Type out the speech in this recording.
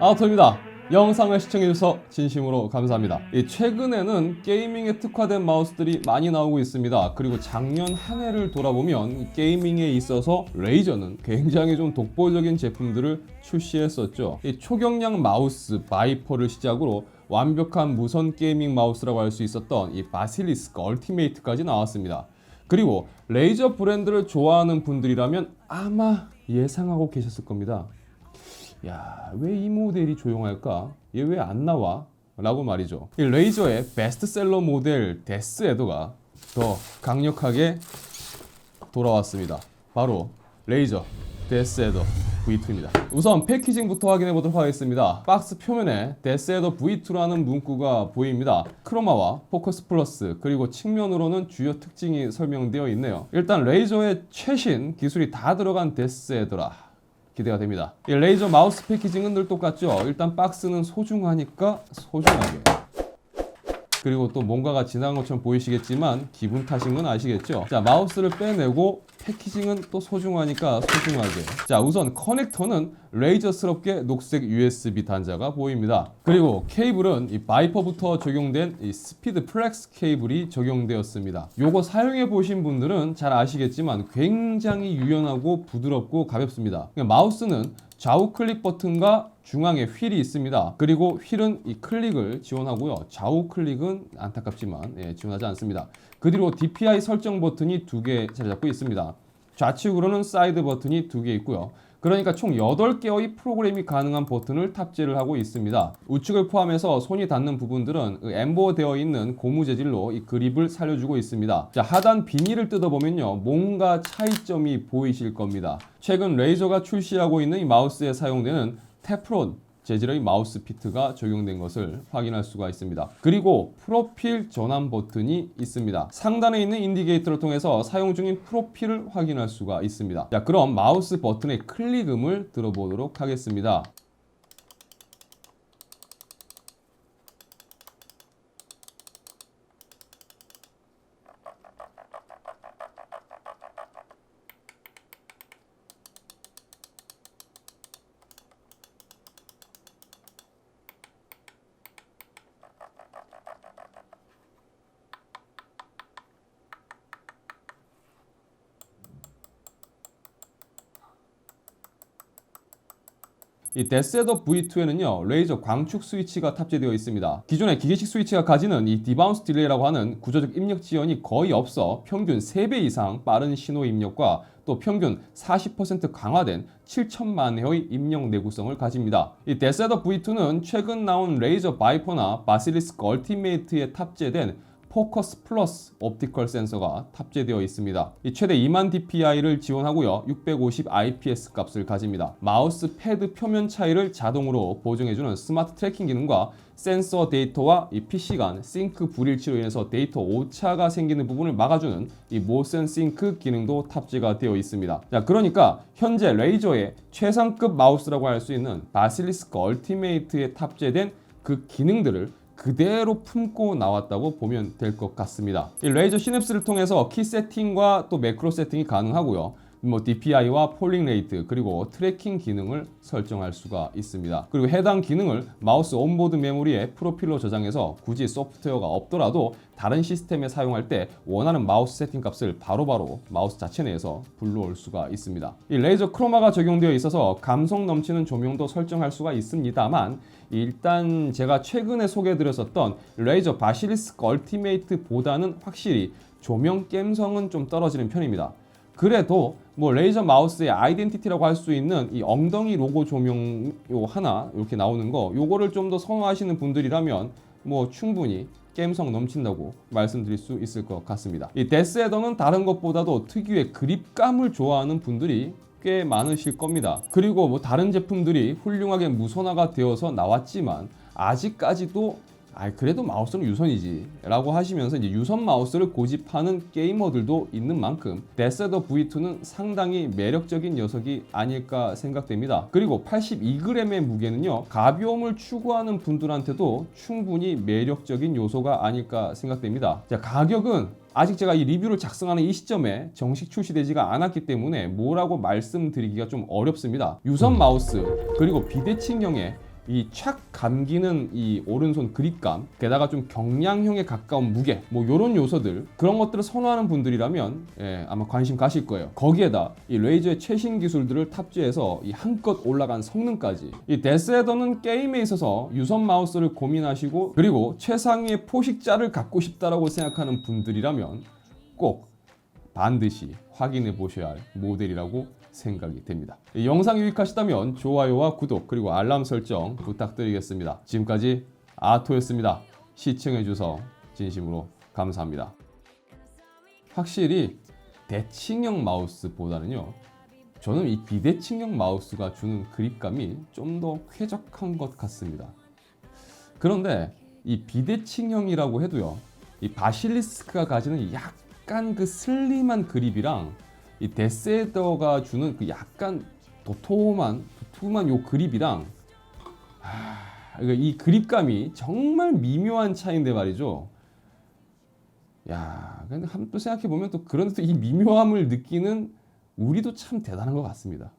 아우터입니다. 영상을 시청해주셔서 진심으로 감사합니다. 이 최근에는 게이밍에 특화된 마우스들이 많이 나오고 있습니다. 그리고 작년 한 해를 돌아보면 이 게이밍에 있어서 레이저는 굉장히 좀 독보적인 제품들을 출시했었죠. 이 초경량 마우스 바이퍼를 시작으로 완벽한 무선 게이밍 마우스라고 할 수 있었던 이 바실리스크 얼티메이트까지 나왔습니다. 그리고 레이저 브랜드를 좋아하는 분들이라면 아마 예상하고 계셨을 겁니다. 야, 왜 이 모델이 조용할까? 얘 왜 안 나와? 라고 말이죠. 이 레이저의 베스트셀러 모델 데스 에더가 더 강력하게 돌아왔습니다. 바로 레이저 데스 에더 V2입니다. 우선 패키징부터 확인해 보도록 하겠습니다. 박스 표면에 데스 에더 V2라는 문구가 보입니다. 크로마와 포커스 플러스 그리고 측면으로는 주요 특징이 설명되어 있네요. 일단 레이저의 최신 기술이 다 들어간 데스 에더라. 기대가 됩니다. 이 레이저 마우스 패키징은 늘 똑같죠. 일단 박스는 소중하니까 소중하게. 그리고 또 뭔가가 지나간 것처럼 보이시겠지만 기분 탓인 건 아시겠죠? 자 마우스를 빼내고 패키징은 또 소중하니까 소중하게. 자 우선 커넥터는 레이저스럽게 녹색 USB 단자가 보입니다. 그리고 케이블은 이 바이퍼부터 적용된 이 스피드 플렉스 케이블이 적용되었습니다. 요거 사용해 보신 분들은 잘 아시겠지만 굉장히 유연하고 부드럽고 가볍습니다. 그러니까 마우스는 좌우 클릭 버튼과 중앙에 휠이 있습니다. 그리고 휠은 이 클릭을 지원하고요. 좌우 클릭은 안타깝지만 예, 지원하지 않습니다. 그 뒤로 DPI 설정 버튼이 두 개 자리 잡고 있습니다. 좌측으로는 사이드 버튼이 두 개 있고요. 그러니까 총 8개의 프로그램이 가능한 버튼을 탑재를 하고 있습니다. 우측을 포함해서 손이 닿는 부분들은 그 엠보되어 있는 고무 재질로 이 그립을 살려주고 있습니다. 자, 하단 비닐을 뜯어보면요. 뭔가 차이점이 보이실 겁니다. 최근 레이저가 출시하고 있는 이 마우스에 사용되는 테프론 재질의 마우스 피트가 적용된 것을 확인할 수가 있습니다. 그리고 프로필 전환 버튼이 있습니다. 상단에 있는 인디게이터를 통해서 사용 중인 프로필을 확인할 수가 있습니다. 자, 그럼 마우스 버튼의 클릭음을 들어보도록 하겠습니다. 이 데스에더 V2에는요 레이저 광축 스위치가 탑재되어 있습니다. 기존의 기계식 스위치가 가지는 이 디바운스 딜레이라고 하는 구조적 입력 지연이 거의 없어 평균 3배 이상 빠른 신호 입력과 또 평균 40% 강화된 7천만 회의 입력 내구성을 가집니다. 이 데스에더 V2는 최근 나온 레이저 바이퍼나 바실리스크 얼티메이트에 탑재된 포커스 플러스 옵티컬 센서가 탑재되어 있습니다. 이 최대 2만 dpi를 지원하고요. 650 IPS 값을 가집니다. 마우스 패드 표면 차이를 자동으로 보정해주는 스마트 트래킹 기능과 센서 데이터와 이 PC 간 싱크 불일치로 인해서 데이터 오차가 생기는 부분을 막아주는 이 모션 싱크 기능도 탑재가 되어 있습니다. 자, 그러니까 현재 레이저의 최상급 마우스라고 할 수 있는 바실리스크 얼티메이트에 탑재된 그 기능들을 그대로 품고 나왔다고 보면 될 것 같습니다. 이 레이저 시냅스를 통해서 키 세팅과 또 매크로 세팅이 가능하고요. 뭐 DPI와 폴링 레이트 그리고 트래킹 기능을 설정할 수가 있습니다. 그리고 해당 기능을 마우스 온보드 메모리에 프로필로 저장해서 굳이 소프트웨어가 없더라도 다른 시스템에 사용할 때 원하는 마우스 세팅 값을 바로바로 마우스 자체 내에서 불러올 수가 있습니다. 이 레이저 크로마가 적용되어 있어서 감성 넘치는 조명도 설정할 수가 있습니다만 일단 제가 최근에 소개해드렸었던 레이저 바실리스크 얼티메이트보다는 확실히 조명 갬성은 좀 떨어지는 편입니다. 그래도 뭐 레이저 마우스의 아이덴티티라고 할 수 있는 이 엉덩이 로고 조명 요 하나 이렇게 나오는 거 요거를 좀 더 선호하시는 분들이라면 뭐 충분히 게임성 넘친다고 말씀드릴 수 있을 것 같습니다. 이 데스헤더는 다른 것보다도 특유의 그립감을 좋아하는 분들이 꽤 많으실 겁니다. 그리고 뭐 다른 제품들이 훌륭하게 무선화가 되어서 나왔지만 아직까지도 아 그래도 마우스는 유선이지. 라고 하시면서 이제 유선 마우스를 고집하는 게이머들도 있는 만큼 데세더 V2는 상당히 매력적인 녀석이 아닐까 생각됩니다. 그리고 82g의 무게는요 가벼움을 추구하는 분들한테도 충분히 매력적인 요소가 아닐까 생각됩니다. 자 가격은 아직 제가 이 리뷰를 작성하는 이 시점에 정식 출시되지가 않았기 때문에 뭐라고 말씀드리기가 좀 어렵습니다. 유선 마우스 그리고 비대칭형의 이 착 감기는 이 오른손 그립감, 게다가 좀 경량형에 가까운 무게, 뭐 이런 요소들 그런 것들을 선호하는 분들이라면 예, 아마 관심 가실 거예요. 거기에다 이 레이저의 최신 기술들을 탑재해서 이 한껏 올라간 성능까지. 이 데스헤더는 게임에 있어서 유선 마우스를 고민하시고 그리고 최상위의 포식자를 갖고 싶다라고 생각하는 분들이라면 꼭 반드시 확인해 보셔야 할 모델이라고 생각이 됩니다. 이 영상 유익하시다면 좋아요와 구독 그리고 알람 설정 부탁드리겠습니다. 지금까지 아토였습니다. 시청해 주셔서 진심으로 감사합니다. 확실히 대칭형 마우스보다는요. 저는 이 비대칭형 마우스가 주는 그립감이 좀 더 쾌적한 것 같습니다. 그런데 이 비대칭형이라고 해도요. 이 바실리스크가 가지는 약간 그 슬림한 그립이랑 이 데스헤더가 주는 그 약간 도톰한 두툼한 요 그립이랑 아, 그러니까 이 그립감이 정말 미묘한 차이인데 말이죠. 야, 근데 한또 생각해 보면 또 그런 또 이 미묘함을 느끼는 우리도 참 대단한 것 같습니다.